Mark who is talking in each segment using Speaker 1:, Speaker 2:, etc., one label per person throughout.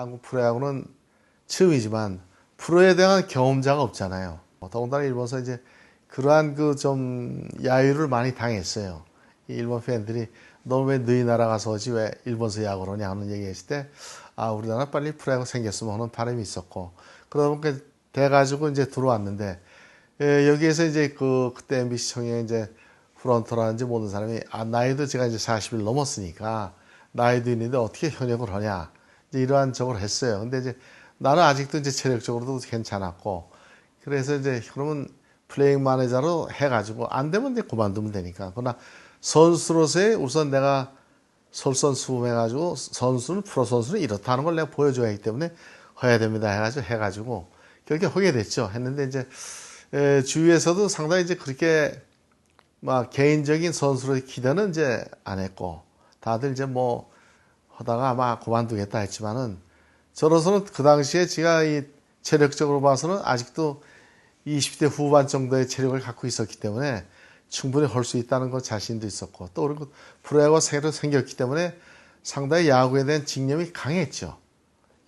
Speaker 1: 한국 프로야구는 처음이지만 프로에 대한 경험자가 없잖아요. 더군다나 일본에서 이제 그러한 그 좀 야유를 많이 당했어요. 일본 팬들이 너 왜 너희 나라 가서 오지 왜 일본서 야구를 하냐 하는 얘기 했을 때, 아, 우리나라 빨리 프로야구 생겼으면 하는 바람이 있었고, 그러다 보니까 돼가지고 이제 들어왔는데, 예, 여기에서 이제 그, 그때 MBC 청에 이제 프런터라는지 모든 사람이, 아, 나이도 제가 이제 40일 넘었으니까, 나이도 있는데 어떻게 현역을 하냐. 이제 이러한 적을 했어요. 근데 이제 나는 아직도 이제 체력적으로도 괜찮았고, 그래서 이제 그러면 플레잉 마네저로 해가지고 안 되면 이제 그만두면 되니까. 그러나 선수로서의 우선 내가 솔선수범해가지고 선수는 프로 선수는 이렇다는 걸 내가 보여줘야 하기 때문에 해야 됩니다 해가지고 해가지고 그렇게 하게 됐죠. 했는데 이제 에, 주위에서도 상당히 이제 그렇게 막 개인적인 선수로의 기대는 이제 안 했고 다들 이제 뭐 하다가 아마 그만두겠다 했지만은 저로서는 그 당시에 제가 이 체력적으로 봐서는 아직도 20대 후반 정도의 체력을 갖고 있었기 때문에 충분히 할 수 있다는 것 자신도 있었고 또 그리고 프로야구가 새로 생겼기 때문에 상당히 야구에 대한 직념이 강했죠.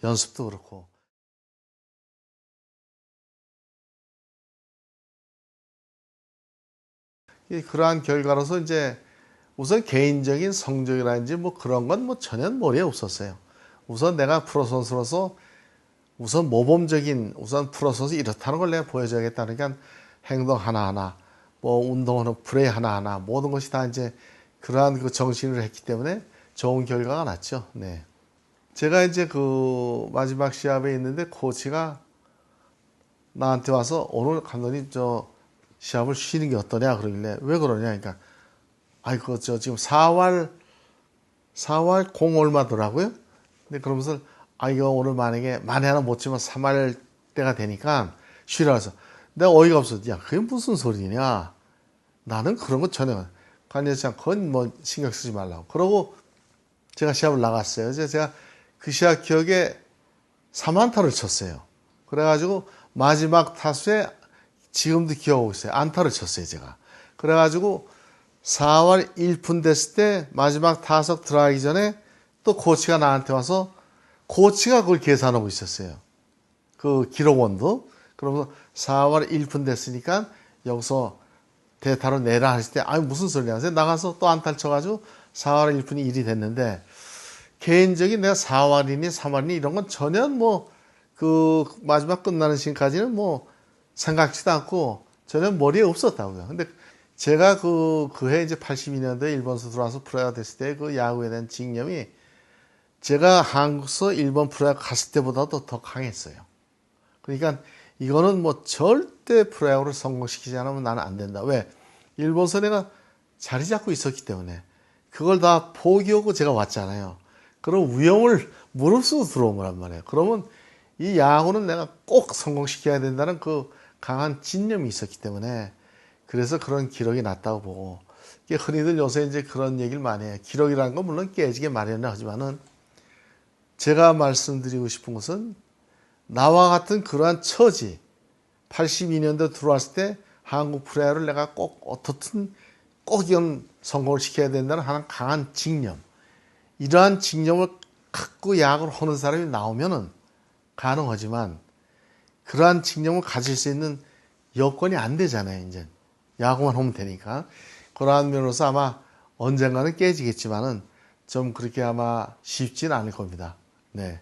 Speaker 1: 연습도 그렇고. 그러한 결과로서 이제 우선 개인적인 성적이라든지 뭐 그런 건 뭐 전혀 머리에 없었어요. 우선 내가 프로 선수로서 우선 모범적인 우선 프로 선수 이렇다는 걸 내가 보여줘야겠다는 게 행동 하나하나 뭐 운동하는 플레이 하나하나 모든 것이 다 이제 그러한 그 정신을 했기 때문에 좋은 결과가 났죠. 네. 제가 이제 그 마지막 시합에 있는데 코치가 나한테 와서 오늘 감독님 저 시합을 쉬는 게 어떠냐 그러길래 왜 그러냐 그러니까 아이고 저 지금 4월 4월 공 얼마더라고요. 근데 그러면서 아 이거 오늘 만약에 만에 하나 못 치면 3월 때가 되니까 쉬라 해서 내가 어이가 없어. 야 그게 무슨 소리냐. 나는 그런 거 전혀 관여장 그건 뭐 신경 쓰지 말라고. 그러고 제가 시합을 나갔어요. 그래서 제가 그 시합 기억에 3안타를 쳤어요. 그래가지고 마지막 타수에 지금도 기억하고 있어요. 안타를 쳤어요, 제가. 그래가지고 4월 1분 됐을 때 마지막 타석 들어가기 전에 또 코치가 나한테 와서 코치가 그걸 계산하고 있었어요. 그 기록원도. 그러면서 4월 1분 됐으니까 여기서 대타로 내라 했을 때, 아 무슨 소리냐. 그래서 나가서 또 안타를 쳐가지고 4월 1분이 1이 됐는데, 개인적인 내가 4월이니 3월이니 이런 건 전혀 뭐, 그 마지막 끝나는 시간까지는 뭐 생각지도 않고 전혀 머리에 없었다고요. 근데 제가 그, 그해 이제 82년도에 일본서 들어와서 프로야구 됐을 때 그 야구에 대한 직념이 제가 한국서 일본 프로야구 갔을 때보다도 더 강했어요. 그러니까 이거는 뭐 절대 프로야구를 성공시키지 않으면 나는 안 된다. 왜? 일본서 내가 자리 잡고 있었기 때문에 그걸 다 포기하고 제가 왔잖아요. 그럼 위험을 무릅쓰고 들어온 거란 말이에요. 그러면 이 야구는 내가 꼭 성공시켜야 된다는 그 강한 진념이 있었기 때문에 그래서 그런 기록이 났다고 보고. 흔히들 요새 이제 그런 얘기를 많이 해요. 기록이라는 건 물론 깨지게 마련을 하지만은 제가 말씀드리고 싶은 것은 나와 같은 그러한 처지 82년도 들어왔을 때 한국 프로야구를 내가 꼭 어떻든 꼭 이건 성공을 시켜야 된다는 하는 강한 직념. 이러한 직념을 갖고 야구를 하는 사람이 나오면은 가능하지만 그러한 직념을 가질 수 있는 여건이 안 되잖아요 이제 야구만 하면 되니까 그러한 면으로서 아마 언젠가는 깨지겠지만은 좀 그렇게 아마 쉽지는 않을 겁니다. 네.